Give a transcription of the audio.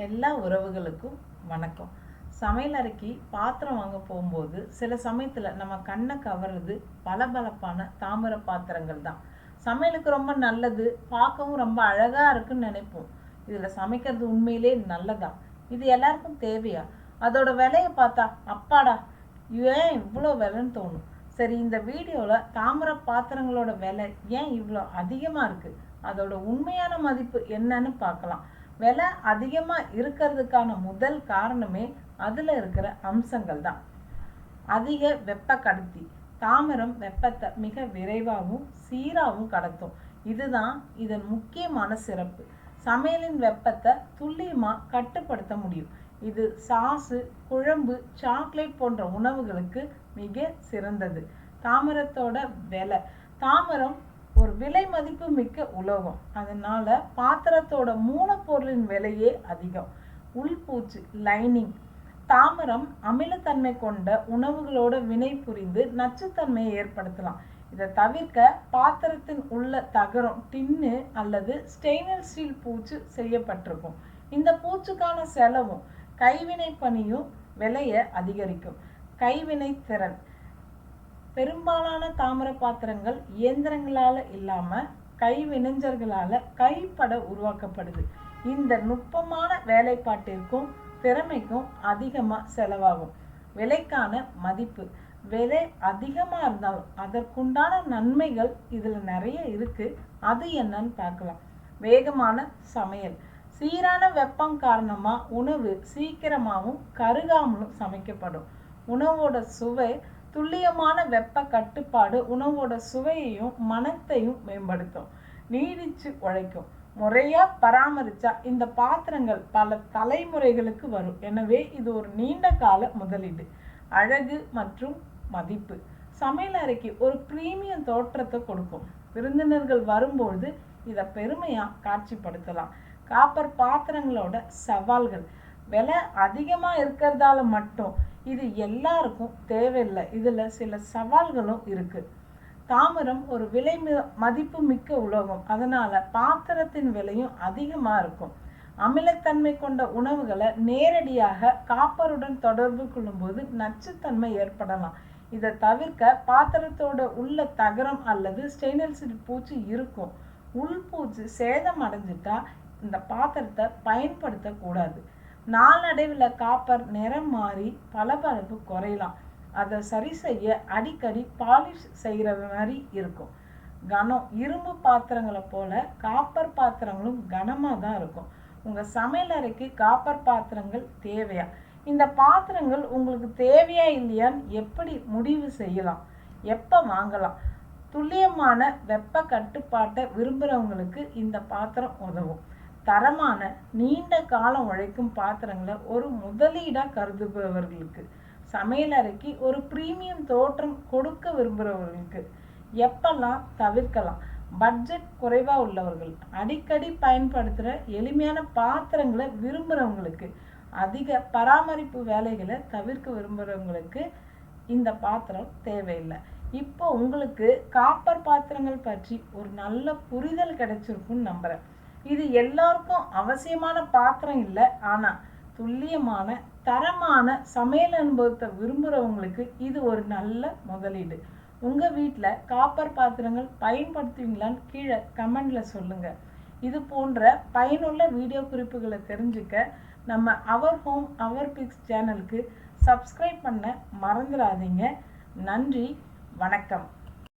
எல்லா உறவுகளுக்கும் வணக்கம். சமையல் அறைக்கு பாத்திரம் வாங்க போகும்போது சில சமயத்தில் நம்ம கண்ணை கவர்றது பளபளப்பான தாமிர பாத்திரங்கள் தான். சமையலுக்கு ரொம்ப நல்லது பார்க்கவும் ரொம்ப அழகாக இருக்குன்னு நினைப்போம். இதில் சமைக்கிறது உண்மையிலே நல்லதா இது எல்லாருக்கும் தேவையா? அதோட விலையை பார்த்தா அப்பாடா ஏன் இவ்வளோ விலைன்னு தோணும். சரி இந்த வீடியோவில் தாமிர பாத்திரங்களோட விலை ஏன் இவ்வளோ அதிகமாக இருக்குது அதோட உண்மையான மதிப்பு என்னன்னு பார்க்கலாம். விலை அதிகமாக இருக்கிறதுக்கான முதல் காரணமே அதில் இருக்கிற அம்சங்கள் தான் அதிக வெப்ப கடத்தி தாமரம் வெப்பத்தை மிக விரைவாகவும் சீராகவும் கடத்தும். இதுதான் இதன் முக்கியமான சிறப்பு. சமையலின் வெப்பத்தை துல்லியமாக கட்டுப்படுத்த முடியும். இது சாசு குழம்பு சாக்லேட் போன்ற உணவுகளுக்கு மிக சிறந்தது. தாமரத்தோட விலை. தாமரம் விலை மதிப்பு மிக்க உலோகம். அதனால பாத்திரத்தோட மூலப்பொருளின் விலையே அதிகம். உள்பூச்சு லைனிங் தாமரம் அமிலத்தன்மை கொண்ட உணவுகளோட வினை புரிந்து நச்சுத்தன்மையை ஏற்படுத்தலாம். இதை தவிர்க்க பாத்திரத்தின் உள்ள தகரம் டின்னு அல்லது ஸ்டெயின்லெஸ் ஸ்டீல் பூச்சு செய்யப்பட்டிருக்கும். இந்த பூச்சுக்கான செலவும் கைவினை பணியும் விலையை அதிகரிக்கும். கைவினை திறன் பெரும்பாலான தாமிர பாத்திரங்கள் இயந்திரங்களால இல்லாம கைவினைஞர்களால கைப்பட உருவாக்கப்படுது. இந்த நுட்பமான வேலைப்பாட்டிற்கும் திறமைக்கும் அதிகமா செலவாகும். விலைக்கான மதிப்பு. விலை அதிகமா இருந்தாலும் அதற்குண்டான நன்மைகள் இதுல நிறைய இருக்கு. அது என்னன்னு பார்க்கலாம். வேகமான சமையல். சீரான வெப்பம் காரணமா உணவு சீக்கிரமாகவும் கருகாமலும் சமைக்கப்படும். உணவோட சுவை துல்லியமான வெப்ப கட்டுப்பாடு உணவோட சுவையையும் மனத்தையும் மேம்படுத்தும். நீடிச்சு உழைக்கும். முறையா பராமரிச்சா இந்த பாத்திரங்கள் பல தலைமுறைகளுக்கு வரும். எனவே இது ஒரு நீண்ட கால முதலீடு. அழகு மற்றும் மதிப்பு. சமையல் அறைக்கு ஒரு பிரீமியம் தோற்றத்தை கொடுக்கும். விருந்தினர்கள் வரும்பொழுது இதை பெருமையா காட்சிப்படுத்தலாம். காப்பர் பாத்திரங்களோட சவால்கள். விலை அதிகமாக இருக்கிறதால மட்டும் இது எல்லாருக்கும் தேவையில்லை. இதில் சில சவால்களும் இருக்குது தாமிரம் ஒரு விலை மதிப்பு மிக்க உலோகம். அதனால பாத்திரத்தின் விலையும் அதிகமாக இருக்கும். அமிலத்தன்மை கொண்ட உணவுகளை நேரடியாக காப்பருடன் தொடர்பு கொள்ளும்போது நச்சுத்தன்மை ஏற்படலாம். இதை தவிர்க்க பாத்திரத்தோட உள்ள தகரம் அல்லது ஸ்டெயின்லெஸ் பூச்சி இருக்கும். உள் பூச்சி சேதம் அடைஞ்சிட்டா இந்த பாத்திரத்தை பயன்படுத்தக்கூடாது. நாளடைவில் காப்பர் நிறம் மாறி பளபளப்பு குறையலாம். அதை சரி செய்ய அடிக்கடி பாலிஷ் செய்கிற மாதிரி இருக்கும். கனம் இரும்பு பாத்திரங்களை போல காப்பர் பாத்திரங்களும் கனமாக தான் இருக்கும். உங்கள் சமையல் அறைக்கு காப்பர் பாத்திரங்கள் தேவையா? இந்த பாத்திரங்கள் உங்களுக்கு தேவையா இல்லையான்னு எப்படி முடிவு செய்யலாம்? எப்போ வாங்கலாம்? துல்லியமான வெப்ப கட்டுப்பாட்டை விரும்புகிறவங்களுக்கு இந்த பாத்திரம் உதவும். தரமான நீண்ட காலம் உழைக்கும் பாத்திரங்களை ஒரு முதலீடாக கருதுபவர்களுக்கு சமையல் அறைக்கு ஒரு ப்ரீமியம் தோற்றம் கொடுக்க விரும்புகிறவர்களுக்கு எப்பெல்லாம் தவிர்க்கலாம்? பட்ஜெட் குறைவாக உள்ளவர்கள் அடிக்கடி பயன்படுத்துகிற எளிமையான பாத்திரங்களை விரும்புகிறவங்களுக்கு அதிக பராமரிப்பு வேலைகளை தவிர்க்க விரும்புகிறவங்களுக்கு இந்த பாத்திரம் தேவையில்லை. இப்போ உங்களுக்கு காப்பர் பாத்திரங்கள் பற்றி ஒரு நல்ல புரிதல் கிடைச்சிருக்குன்னு நம்புகிறேன் இது எல்லாருக்கும் அவசியமான பாத்திரம் இல்லை. ஆனால் துல்லியமான தரமான சமையல் அனுபவத்தை விரும்புகிறவங்களுக்கு இது ஒரு நல்ல முதலீடு. உங்கள் வீட்டில் காப்பர் பாத்திரங்கள் பயன்படுத்துவீங்களான்னு கீழே கமெண்டில் சொல்லுங்கள் இது போன்ற பயனுள்ள வீடியோ குறிப்புகளை தெரிஞ்சுக்க நம்ம அவர் ஹோம் அவர் பிக்ஸ் சேனலுக்கு சப்ஸ்கிரைப் பண்ண மறந்துடாதீங்க. நன்றி வணக்கம்.